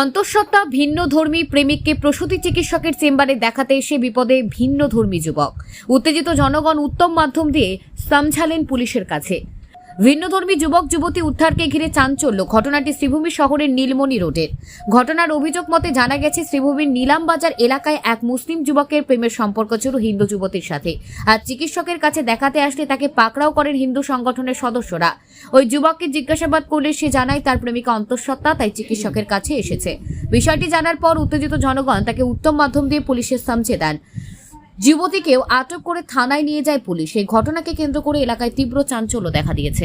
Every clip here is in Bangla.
অন্তঃসত্ত্বা ভিন্ন ধর্মী প্রেমিককে প্রসূতি চিকিৎসকের চেম্বারে দেখাতে এসে বিপদে ভিন্ন ধর্মী যুবক। উত্তেজিত জনগণ উত্তম মাধ্যম দিয়ে সামঝালেন পুলিশের কাছে। ভিন্নধর্মী যুবক, যুবতী উদ্ধারকে ঘিরে চাঞ্চল্য। ঘটনাটি শ্রীভূমি শহরের নীলমণি রোডের। ঘটনার অভিযোগ মতে জানা গেছে, শ্রীভূমির নীলামবাজার এলাকায় এক মুসলিম যুবকের প্রেমের সম্পর্ক ছিল হিন্দু যুবতীর সাথে। আর চিকিৎসকের কাছে দেখাতে আসলে তাকে পাকড়াও করেন হিন্দু সংগঠনের সদস্যরা। ওই যুবককে জিজ্ঞাসাবাদ করলে সে জানায়, তার প্রেমিকা অন্তঃসত্ত্বা, তাই চিকিৎসকের কাছে এসেছে। বিষয়টি জানার পর উত্তেজিত জনগণ তাকে উত্তম মাধ্যম দিয়ে পুলিশের সামছে দেন। যুবতীকেও আটক করে থানায় নিয়ে যায় পুলিশ। এই ঘটনাকে কেন্দ্র করে এলাকায় তীব্র চাঞ্চল্য দেখা দিয়েছে।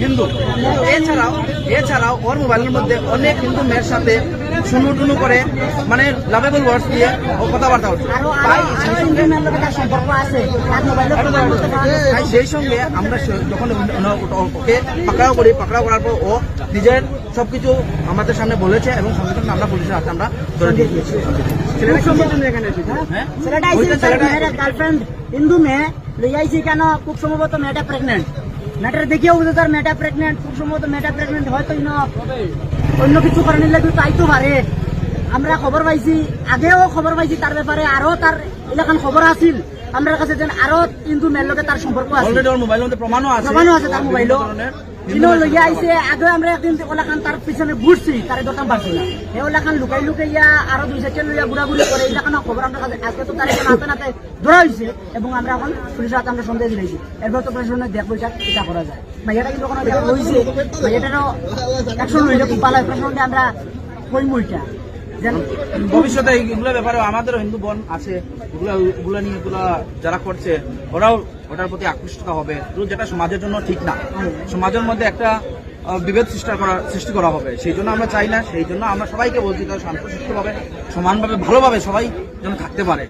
হিন্দু। এছাড়াও এছাড়াও ওর মোবাইলের মধ্যে অনেক হিন্দু মেয়ের সাথে শুনু টুনু করে মানে লাভেবল ওয়ার্ডস দিয়ে ও কথাবার্তা হচ্ছে তাই সেই সঙ্গে আমরা যখন ওকে পাকড়াও করি পাকড়াও করার পর ও নিজের সবকিছু আমাদের সামনে বলেছে এবং সঙ্গে সঙ্গে আমরা পুলিশের হাতে আমরা ধরে দিয়ে দিয়েছি ছেলেটা হ্যাঁ হিন্দু মেয়ে লইয়াইছি কেন খুব সম্ভবত মেয়েটা প্রেগনেন্ট মেয়েটার দেখিও বুঝে তার ম্যাটা প্রেগনেন্ট খুব সম্ভবত ম্যাটা প্রেগনেন্ট হয়তো ইন অন্য কিছু কারণে লাগবে তাইতো পারে আমরা খবর পাইছি, আগেও খবর পাইছি তার ব্যাপারে, আরও তার এলাকান খবর আছিল। আমরা কাছে যেন আরও হিন্দু মেয়ের লগে তার সম্পর্ক আছে। অলরেডি ওর মোবাইলের মধ্যে প্রমাণও আছে। প্রমাণও আছে তার মোবাইলও ইনো লইয়া আইছে আগে আমরা একদিন ওলাখান তার পিছনে ঘুরছি তার দোকান পারছি না। এই ওলাখান লুকাই লুকাইয়া আরও দুই সাইকেল লইয়া ঘুরাঘুরি করে এইলাখান খবর আমরা কাছে আজকে তো তার নাতে নাতে ধরা হয়েছে এবং আমরা এখন পুলিশের হাতে আমরা সন্দেহ দিয়েছি এরপর তো প্রশাসনের দেখ পয়সা এটা করা যায়। ভাইয়াটা কিন্তু ওখানে দেখা হয়েছে ভাইয়াটারও অ্যাকশন লইলে খুব ভালো প্রশাসনকে আমরা ভবিষ্যতে এইগুলোর ব্যাপারে আমাদেরও হিন্দু বন আছে ওগুলো নিয়ে যারা করছে, ওরাও ওটার প্রতি আকৃষ্ট হবে। যেটা সমাজের জন্য ঠিক না। সমাজের মধ্যে একটা বিভেদ সৃষ্টি করা সৃষ্টি করা হবে। সেই জন্য আমরা চাই না, সেই জন্য আমরা সবাইকে বলছি তারা শান্ত, সুস্থভাবে, সমানভাবে, ভালোভাবে সবাই যেন থাকতে পারে।